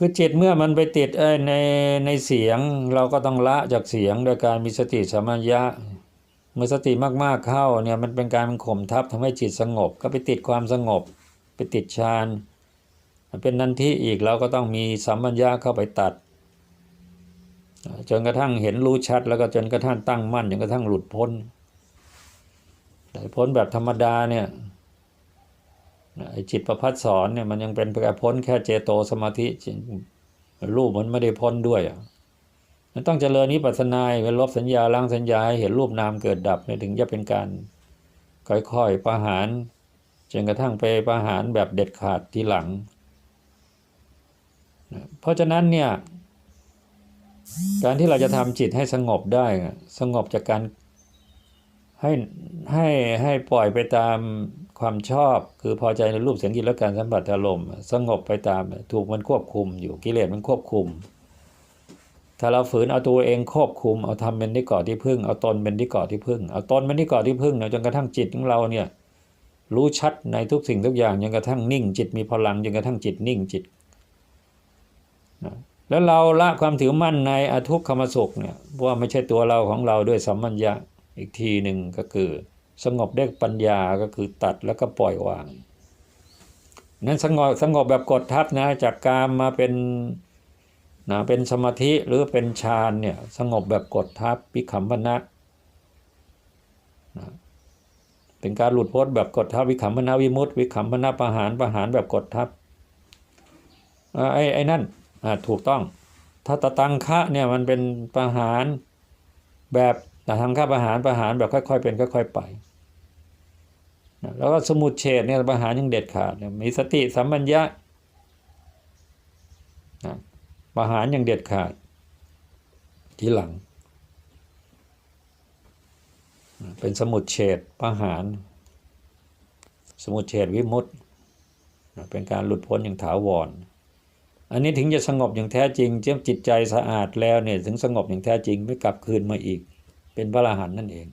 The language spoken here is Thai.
คือจิตเมื่อมันไปติดในในเสียง เราก็ต้องละจากเสียงโดยการมีสติสัมปชัญญะเมื่อสติมากๆเข้าเนี่ยมันเป็นการมันข่มทับทำให้จิตสงบ ก็ไปติดความสงบ ไปติดฌานมันเป็นนันทิอีกเราก็ต้องมีสัมปัญญะเข้าไปตัด จนกระทั่งเห็นรู้ชัด แล้วก็จนกระทั่งตั้งมั่นจนกระทั่งหลุดพ้นแต่พ้นแบบธรรมดาเนี่ย ไอ้จิตประพัดสอนเนี่ยมันยังเป็นแค่พ้นแค่เจโตสมาธิรูปมันไม่ได้พ้นด้วยมันต้องเจริญนิพพานายเป็นลบสัญญาล้างสัญญาให้เห็นรูปนามเกิดดับเนี่ยถึงจะเป็นการค่อยๆประหารจนกระทั่งไปประหารแบบเด็ดขาดทีหลัง เพราะฉะนั้นเนี่ยการที่เราจะทำจิตให้สงบได้ สงบจากการให้ให้ให้ปล่อยไปตาม ความชอบคือพอใจในรูปเสียงกลิ่นและการสัมผัสอารมณ์สงบไปตามถูกมันควบคุมอยู่กิเลสมันควบคุม ถ้าเราฝืนเอาตัวเองควบคุมเอาทำเป็นที่เกาะที่พึ่งเอาตนเป็นที่เกาะที่พึ่งเอาตนเป็นที่เกาะที่พึ่งเนี่ยจนกระทั่งจิตของเราเนี่ยรู้ชัดในทุกสิ่งทุกอย่างจนกระทั่งนิ่ง จิตมีพลังจนกระทั่งจิตนิ่งจิตนะแล้วเราละความถือมั่นในอทุกขมสุขเนี่ยว่าไม่ใช่ตัวเราของเราด้วยสัมมัญญะอีกทีหนึ่งก็คือ สงบด้วยปัญญาก็คือตัดแล้วก็ปล่อยวาง นั้นสงบสงบแบบกดทับนะจากกามมาเป็นนะเป็นสมาธิหรือเป็นฌานเนี่ยสงบแบบกดทับปิขมพนะนะเป็นการหลุดพ้นแบบกดทับวิขมพนะวิมุตติวิขมพนะประหารประหารแบบกดทับไอ้ไอ้นั่นถูกต้องถ้าตะตังคะเนี่ยมันเป็นประหารแบบ แตะตังคะประหารประหารแบบค่อยๆเป็นค่อยๆไปนะแล้วก็สมุดเฉดเนี่ยประหารยังเด็ดขาดมีสติสัมปัญญะนะประหารยังเด็ดขาด ทีหลังนะเป็นสมุดเฉดประหาร สมุดเฉดวิมุตนะเป็นการหลุดพ้นอย่างถาวรอันนี้ถึงจะสงบอย่างแท้จริงเจ้าจิตใจสะอาดแล้วเนี่ยถึงสงบอย่างแท้จริงไม่กลับคืนมาอีก เป็นพระอรหันต์นั่นเอง